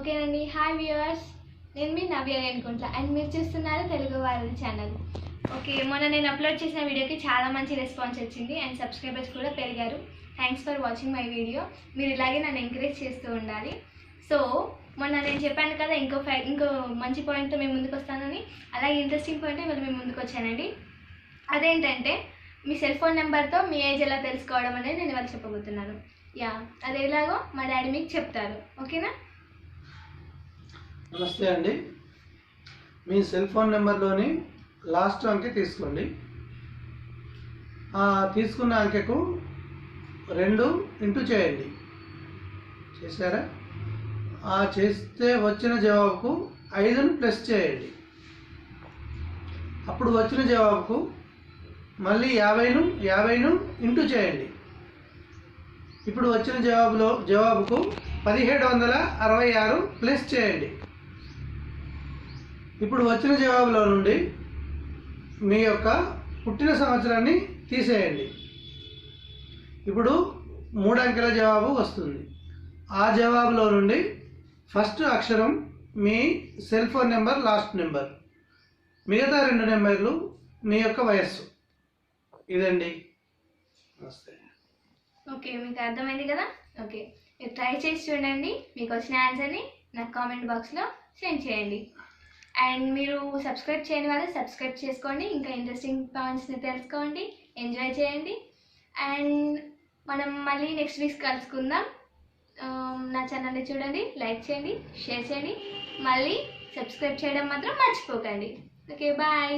ఓకేనండి hi viewers. నేను మీ నవ్య అనుకుంటా అండ్ మీరు చూస్తున్నారు తెలుగు వారి ఛానల్. ఓకే మొన్న నేను అప్లోడ్ చేసిన వీడియోకి చాలా మంచి రెస్పాన్స్ వచ్చింది అండ్ సబ్స్క్రైబర్స్ కూడా పెరిగారు. Thanks for watching my video మీరు ఇలాగే నన్ను ఎంకరేజ్ చేస్తూ ఉండాలి. సో మొన్న నేను చెప్పాను కదా ఇంకో ఫై ఇంకో మంచి పాయింట్తో మేము ముందుకు వస్తానని. అలాగే ఇంట్రెస్టింగ్ పాయింట్ ఇవాళ మేము ముందుకు వచ్చానండి. అదేంటంటే మీ సెల్ ఫోన్ నెంబర్తో మీ ఏజ్ ఎలా తెలుసుకోవడం అనేది నేను ఇవాళ చెప్పబోతున్నాను. యా అది ఎలాగో మా డాడీ మీకు చెప్తారు. ఓకేనా నమస్తే అండి. మీ సెల్ ఫోన్ నెంబర్లోని లాస్ట్ అంకె తీసుకోండి. తీసుకున్న అంకెకు రెండు ఇంటూ చేయండి. చేశారా? ఆ చేస్తే వచ్చిన జవాబుకు ఐదును ప్లస్ చేయండి. అప్పుడు వచ్చిన జవాబుకు మళ్ళీ యాభైను యాభైను ఇంటూ చేయండి. ఇప్పుడు వచ్చిన జవాబులో జవాబుకు పదిహేడు వందల అరవై ఆరు ప్లస్ చేయండి. ఇప్పుడు వచ్చిన జవాబులో నుండి మీ యొక్క పుట్టిన సంవత్సరాన్ని తీసేయండి. ఇప్పుడు మూడు అంకెల జవాబు వస్తుంది. ఆ జవాబులో నుండి ఫస్ట్ అక్షరం మీ cell phone number last number. మిగతా రెండు నెంబర్లు మీ యొక్క వయస్సు. ఇదండి. నమస్తే. ఓకే మీకు అర్థమైంది కదా? ఓకే మీరు ట్రై చేసి చూడండి. మీకు వచ్చిన ఆన్సర్ని నాకు కామెంట్ బాక్స్లో సెండ్ చేయండి. అండ్ మీరు సబ్స్క్రైబ్ చేయని వాళ్ళు సబ్స్క్రైబ్ చేసుకోండి. ఇంకా ఇంట్రెస్టింగ్ పాయింట్స్ని తెలుసుకోండి. ఎంజాయ్ చేయండి. అండ్ మనం మళ్ళీ నెక్స్ట్ వీక్ కలుసుకుందాం. Um, నా ఛానల్ని చూడండి లైక్ చేయండి షేర్ చేయండి. మళ్ళీ సబ్స్క్రైబ్ చేయడం మాత్రం మర్చిపోకండి. Okay bye